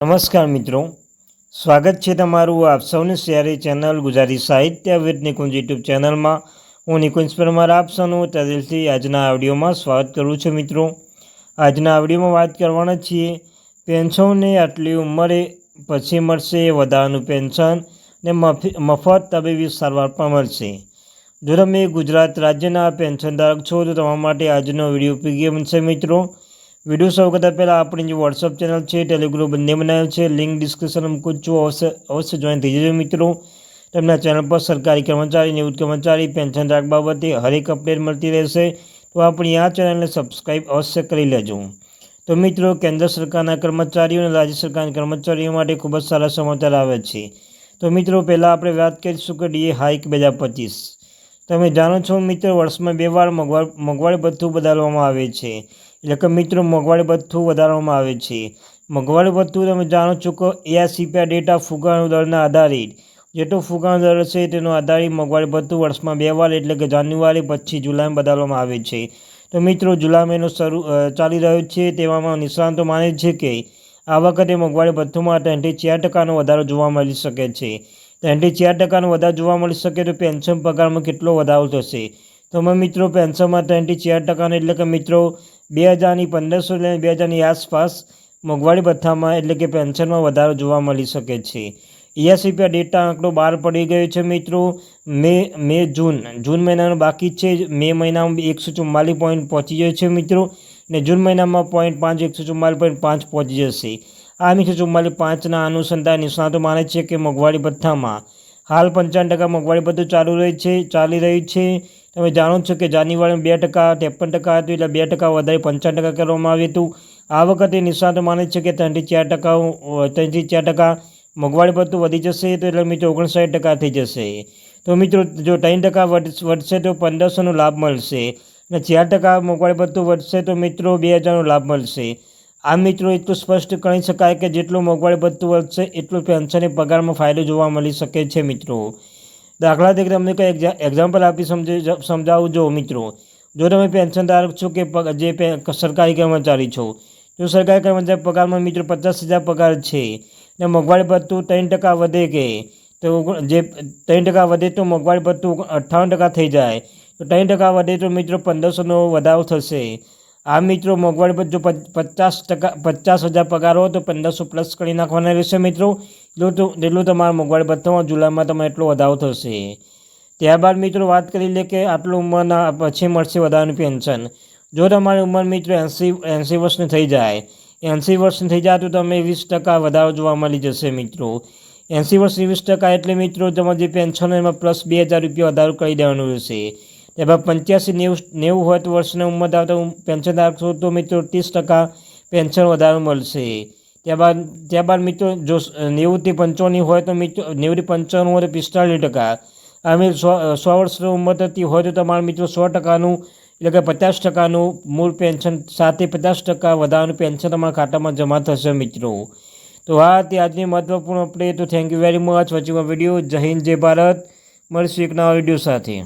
નમસ્કાર મિત્રો. સ્વાગત છે તમારું આપ સૌને શિયારી ચેનલ ગુજરાતી સાહિત્ય વિદ નિકુંજ યુટ્યુબ ચેનલમાં. હું નિકુંજ પરમાર આપ સૌનું આજના આવડીઓમાં સ્વાગત કરું છું મિત્રો. આજના આવડીઓમાં વાત કરવાના છીએ, પેન્શનને આટલી ઉંમરે પછી મળશે વધારાનું પેન્શન ને મફી, મફત તબીબી સારવાર પણ મળશે. જો તમે ગુજરાત રાજ્યના પેન્શનધારક છો તો તમારા માટે આજનો વીડિયો ઉપયોગી બનશે મિત્રો. વીડિયો શરૂ કરતાં પહેલાં આપણી જે વોટ્સઅપ ચેનલ છે ટેલિગ્રુપ બંને બનાવેલ છે. લિંક ડિસ્ક્રિપ્શન મૂકું છું. અવશ્ય અવશ્ય જોઈન થઈ જજો મિત્રો. તેમના ચેનલ પર સરકારી કર્મચારી નિવૃત્ત કર્મચારી પેન્શન રાખ બાબતે હરેક અપડેટ મળતી રહેશે. તો આપણી આ ચેનલને સબસ્ક્રાઈબ અવશ્ય કરી લેજો. તો મિત્રો, કેન્દ્ર સરકારના કર્મચારીઓ અને રાજ્ય સરકારના કર્મચારીઓ માટે ખૂબ જ સારા સમાચાર આવે છે. તો મિત્રો, પહેલાં આપણે વાત કરીશું કે ડીએ હાઇક બે હજાર પચીસ. તમે જાણો છો મિત્રો, વર્ષમાં બે વાર મોંઘવા મોંઘવારી ભથ્થું બદલવામાં આવે છે. એટલે કે મિત્રો મોંઘવારી ભથ્થું વધારવામાં આવે છે. મોંઘવારી ભથ્થું તમે જાણો છો કે એઆરસીપીઆર ડેટા ફુગાણું દરના આધારિત જેટલો ફુગાણું દર હશે, તેનો આધારિત મોંઘવારી ભથ્થું વર્ષમાં બે વાર એટલે કે જાન્યુઆરી પછી જુલાઈમાં બદલવામાં આવે છે. તો મિત્રો, જુલાઈ મહિનો શરૂ ચાલી રહ્યો છે. તેવામાં નિષ્ણાંતો માને છે કે આ વખતે મોંઘવારી ભથ્થુમાં ત્રણથી ચાર ટકાનો વધારો જોવા મળી શકે છે. ત્રણથી ચાર ટકાનો વધારો જોવા મળી શકે તો પેન્શન પગારમાં કેટલો વધારો થશે? તો મિત્રો, પેન્શનમાં ત્રણથી ચાર ટકાનો એટલે કે મિત્રો બે હજારની પંદરસો લઈને બે હજારની આસપાસ મોંઘવારી ભથ્થામાં એટલે કે પેન્શનમાં વધારો જોવા મળી શકે છે. એએસસીપીઆર ડેટા આંકડો બહાર પડી ગયો છે મિત્રો. મે મે, જૂન. જૂન મહિનાનો બાકી છે. મે મહિનામાં એકસો ચુમ્માલીસ પોઈન્ટ પહોંચી ગયો છે મિત્રો. ને જૂન મહિનામાં પોઈન્ટ પાંચ, એકસો ચુમ્માલીસ પોઈન્ટ પાંચ પહોંચી જશે. આ એકસો ચુમ્માલીસ પાંચના અનુસંધાન નિષ્ણાતો માને છે કે મોંઘવારી ભથ્થામાં હાલ પંચાવન ટકા મોંઘવારી ભથ્થું ચાલુ રહી છે, ચાલી રહ્યું છે. તમે જાણો છો કે જાન્યુઆરીમાં બે ટકા, ત્રેપન ટકા હતું એટલે બે ટકા વધારે પંચાવન ટકા કરવામાં આવ્યું હતું. આ વખતે નિષ્ણાતો માને છે કે ત્રણથી ચાર ટકા ત્રણથી ચાર ટકા મોંઘવારી પડતું વધી જશે તો એટલે મિત્રો ઓગણસાઠ ટકા થઈ જશે. તો મિત્રો જો ત્રણ ટકા વધ- વધશે તો પંદરસોનો લાભ મળશે અને ચાર ટકા મોંઘવારી પડતું વધશે તો મિત્રો બે હજારનો લાભ મળશે. આ મિત્રો એટલું સ્પષ્ટ કહી શકાય કે જેટલું મોંઘવારી પડતું વધશે એટલું પેન્શનની પગારમાં ફાયદો જોવા મળી શકે છે મિત્રો. દાખલા તરીકે તમને કંઈ એક્ઝા એક્ઝામ્પલ આપી સમજ સમજાવું જો મિત્રો. જો તમે પેન્શનધારક છો કે જે સરકારી કર્મચારી છો, જો સરકારી કર્મચારી પગારમાં મિત્રો પચાસ હજાર પગાર છે, ને મોંઘવારી ભથ્થું ત્રણ ટકા વધે કે, તો જે ત્રણ ટકા વધે તો મોંઘવારી ભથ્થું અઠ્ઠાવન ટકા થઈ જાય. તો ત્રણ ટકા વધે તો મિત્રો પંદરસોનો વધારો થશે. આ મિત્રો મોંઘવારી પચ- પચાસ ટકા પચાસ હજાર પગાર હોય તો પંદરસો પ્લસ કરી નાખવાના રહેશે મિત્રો. એટલું તો એટલું તમારા મોંઘવારી ભથ્થામાં જુલાઈમાં તમે એટલો વધારો થશે. ત્યારબાદ મિત્રો વાત કરી લે કે આટલું ઉંમરના પછી મળશે વધારાનું પેન્શન. જો તમારી ઉંમર મિત્રો એંસી એંસી વર્ષની થઈ જાય, એંસી વર્ષની થઈ જાય તો તમે વીસ ટકા વધારો જોવા મળી જશે મિત્રો. એંસી વર્ષની વીસ ટકા એટલે મિત્રો તમારે જે પેન્શન હોય એમાં પ્લસ બે હજાર રૂપિયા વધારો કરી દેવાનું રહેશે. એમાં પંચ્યાસી નેવું નેવું હોય તો વર્ષની ઉંમર ધરાવતા પેન્શનધારક છો તો મિત્રો ત્રીસ ટકા પેન્શન વધારો મળશે. ત્યારબાદ ત્યારબાદ મિત્રો, જો નેવુંથી પંચોની હોય તો મિત્રો, નેવુંથી પંચાણું હોય તો પિસ્તાળીસ ટકા. અમે સો સો વર્ષની ઉંમર થતી હોય તો તમારા મિત્રો સો ટકાનું, એટલે કે પચાસ ટકાનું મૂળ પેન્શન સાથે પચાસ ટકા વધારાનું પેન્શન તમારા ખાતામાં જમા થશે મિત્રો. તો આ તે આજની મહત્વપૂર્ણ અપડેટ તો થેન્ક યુ વેરી મચ વચ્ચેમાં વીડિયો જય હિન્દ, જય ભારત. મળીશું એક નવા વીડિયો સાથે.